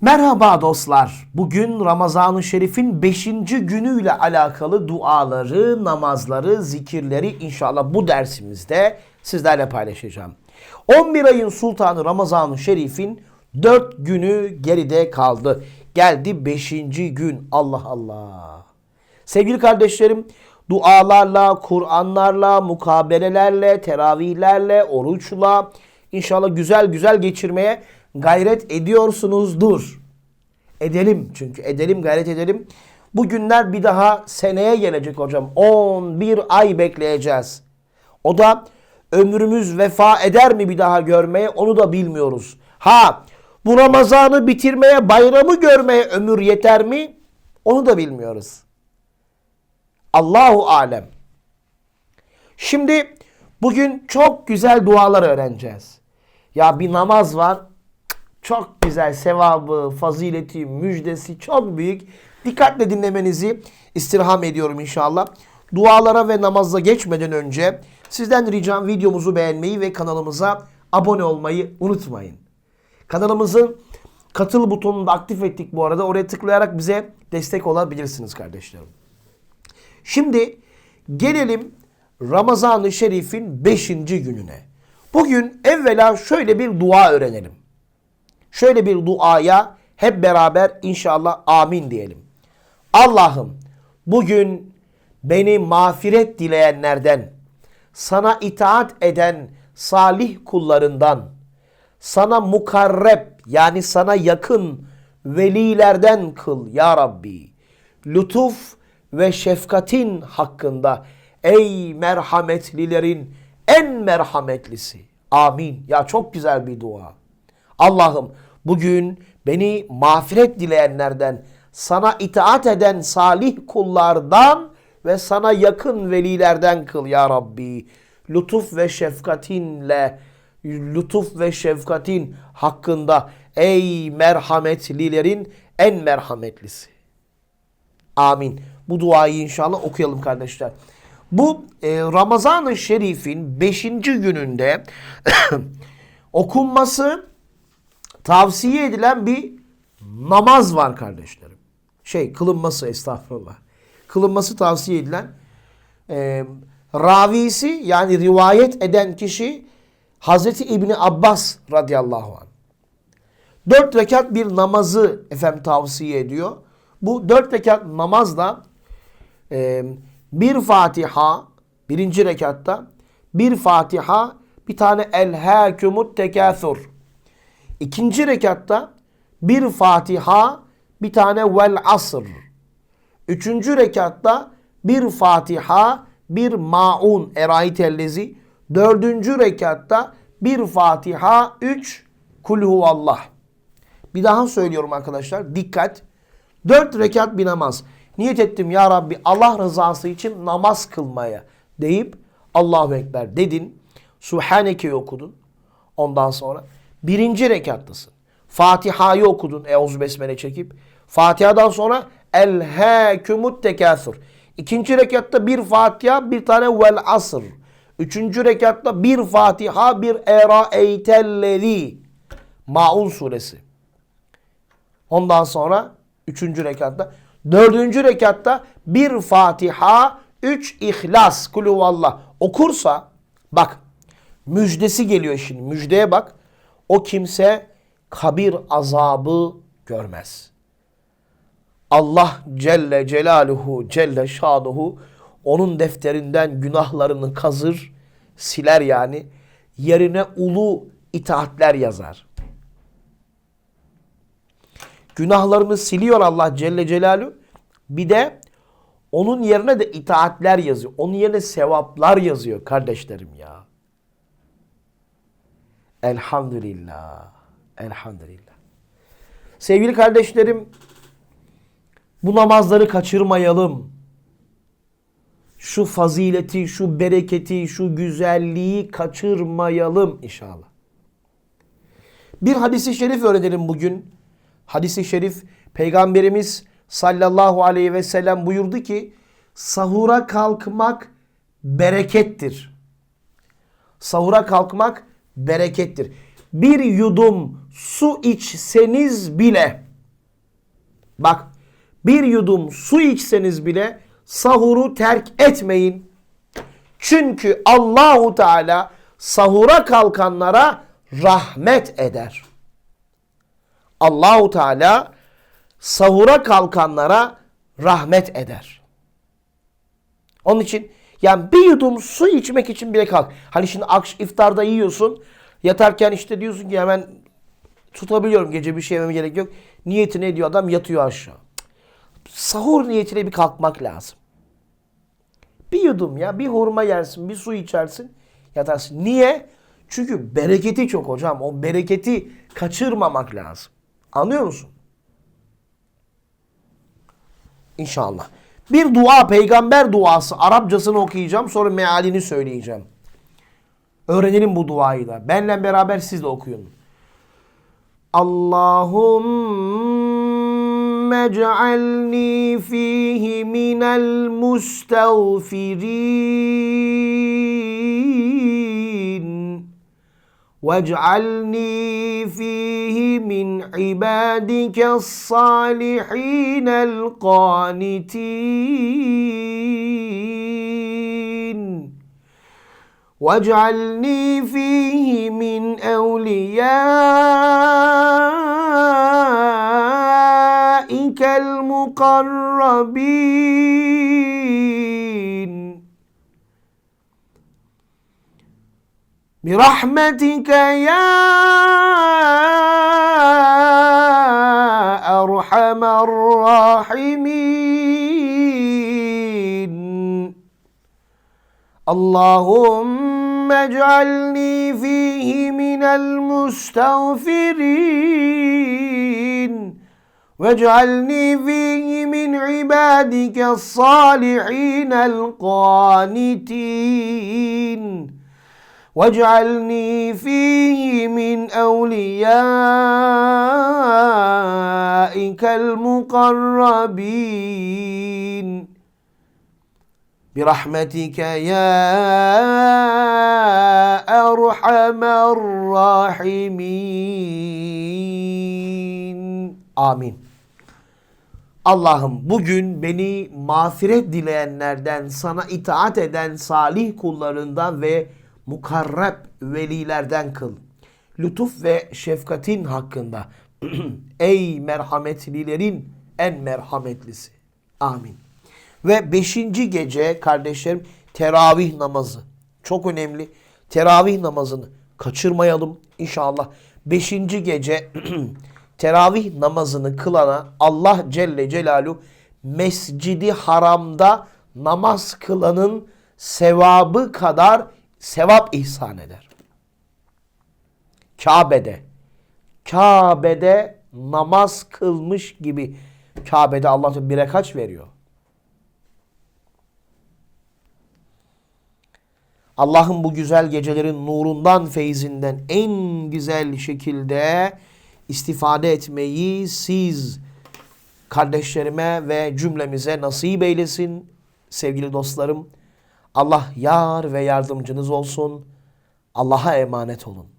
Merhaba dostlar. Bugün Ramazan-ı Şerif'in 5. günüyle alakalı duaları, namazları, zikirleri inşallah bu dersimizde sizlerle paylaşacağım. 11 ayın sultanı Ramazan-ı Şerif'in 4 günü geride kaldı. Geldi 5. gün. Allah Allah. Sevgili kardeşlerim, dualarla, Kur'anlarla, mukabelelerle, teravihlerle, oruçla inşallah güzel güzel geçirmeye gayret ediyorsunuzdur. Edelim çünkü edelim gayret edelim. Bu günler bir daha seneye gelecek hocam. 11 ay bekleyeceğiz. O da ömrümüz vefa eder mi bir daha görmeye onu da bilmiyoruz. Ha bu Ramazan'ı bitirmeye bayramı görmeye ömür yeter mi? Onu da bilmiyoruz. Allahu alem. Şimdi bugün çok güzel dualar öğreneceğiz. Ya bir namaz var. Çok güzel sevabı, fazileti, müjdesi çok büyük. Dikkatle dinlemenizi istirham ediyorum inşallah. Dualara ve namaza geçmeden önce sizden ricam videomuzu beğenmeyi ve kanalımıza abone olmayı unutmayın. Kanalımızın katıl butonunu da aktif ettik bu arada. Oraya tıklayarak bize destek olabilirsiniz kardeşlerim. Şimdi gelelim Ramazan-ı Şerif'in 5. gününe. Bugün evvela şöyle bir dua öğrenelim. Şöyle bir duaya hep beraber inşallah amin diyelim. Allah'ım bugün beni mağfiret dileyenlerden, sana itaat eden salih kullarından, sana mukarreb yani sana yakın velilerden kıl ya Rabbi. Lütuf ve şefkatin hakkında ey merhametlilerin en merhametlisi. Amin. Ya çok güzel bir dua. Allah'ım bugün beni mağfiret dileyenlerden, sana itaat eden salih kullardan ve sana yakın velilerden kıl ya Rabbi. Lütuf ve şefkatinle, lütuf ve şefkatin hakkında ey merhametlilerin en merhametlisi. Amin. Bu duayı inşallah okuyalım kardeşler. Bu e, Ramazan-ı Şerif'in 5. gününde okunması tavsiye edilen bir namaz var kardeşlerim. Şey kılınması estağfurullah. Kılınması tavsiye edilen e, ravisi yani rivayet eden kişi Hazreti İbni Abbas radıyallahu anh. Dört rekat bir namazı efendim tavsiye ediyor. Bu dört rekat namazda e, bir Fatiha birinci rekatta bir Fatiha bir tane elhâkümut tekâthur. İkinci rekatta bir Fatiha bir tane vel asr. Üçüncü rekatta bir Fatiha bir maun erayit ellezi. Dördüncü rekatta bir Fatiha üç kul huvallah. Bir daha söylüyorum arkadaşlar dikkat. Dört rekat bir namaz. Niyet ettim ya Rabbi Allah rızası için namaz kılmaya deyip Allahu Ekber dedin. Subhaneke'yi okudun. Ondan sonra birinci rekattasın. Fatiha'yı okudun. Eûzü Besmele çekip. Fatiha'dan sonra Elhâkümut tekâsür. İkinci rekatta bir Fatiha bir tane vel asr. Üçüncü rekatta bir Fatiha bir era eytellezi. Maun suresi. Ondan sonra üçüncü rekatta. Dördüncü rekatta bir Fatiha, üç İhlas, kulüvallah okursa bak müjdesi geliyor şimdi. Müjdeye bak. O kimse kabir azabı görmez. Allah Celle Celaluhu Celle Şaduhu onun defterinden günahlarını kazır, siler yani. Yerine ulu itaatler yazar. Günahlarını siliyor Allah Celle Celaluhu. Bir de onun yerine de itaatler yazıyor. Onun yerine sevaplar yazıyor kardeşlerim ya. Elhamdülillah. Elhamdülillah. Sevgili kardeşlerim bu namazları kaçırmayalım. Şu fazileti, şu bereketi, şu güzelliği kaçırmayalım inşallah. Bir hadisi şerif öğrenelim bugün. Hadisi şerif Peygamberimiz sallallahu aleyhi ve sellem buyurdu ki sahura kalkmak berekettir. Sahura kalkmak berekettir. Bir yudum su içseniz bile Bak bir yudum su içseniz bile sahuru terk etmeyin. Çünkü Allahu Teala sahura kalkanlara rahmet eder. Allahu Teala sahura kalkanlara rahmet eder. Onun için yani bir yudum su içmek için bile kalk. Hani şimdi akş iftarda yiyorsun. Yatarken işte diyorsun ki hemen tutabiliyorum gece bir şey yememe gerek yok. Niyetini ediyor adam yatıyor aşağı. Sahur niyetine bir kalkmak lazım. Bir yudum ya bir hurma yersin bir su içersin yatarsın. Niye? Çünkü bereketi çok hocam. O bereketi kaçırmamak lazım. Anlıyor musun? İnşallah. Bir dua, peygamber duası. Arapçasını okuyacağım sonra mealini söyleyeceğim. Öğrenelim bu duayı da. Benle beraber siz de okuyun. Allahümme cealni fihi minel mustağfirin. Vec'alni fihi من عبادك الصالحين القانتين. واجعلني فيه من أوليائك المقربين. برحمتك يا أرحم الراحمين. اللهم اجعلني فيه من المستغفرين. واجعلني فيه من عبادك الصالحين القانتين. واجعلني فيه من أوليائك المقربين برحمتك يا أرحم الراحمين آمين Allah'ım bugün beni mağfiret dileyenlerden, sana itaat eden salih kullarından ve mukarreb velilerden kıl. Lütuf ve şefkatin hakkında. Ey merhametlilerin en merhametlisi. Amin. Ve beşinci gece kardeşlerim teravih namazı. Çok önemli. Teravih namazını kaçırmayalım inşallah. Beşinci gece teravih namazını kılana Allah Celle Celaluhu Mescidi Haram'da namaz kılanın sevabı kadar sevap ihsan eder. Kabe'de Kabe'de namaz kılmış gibi Kabe'de Allah bire kaç veriyor? Allah'ın bu güzel gecelerin nurundan, feyzinden en güzel şekilde istifade etmeyi siz kardeşlerime ve cümlemize nasip eylesin sevgili dostlarım. Allah yar ve yardımcınız olsun. Allah'a emanet olun.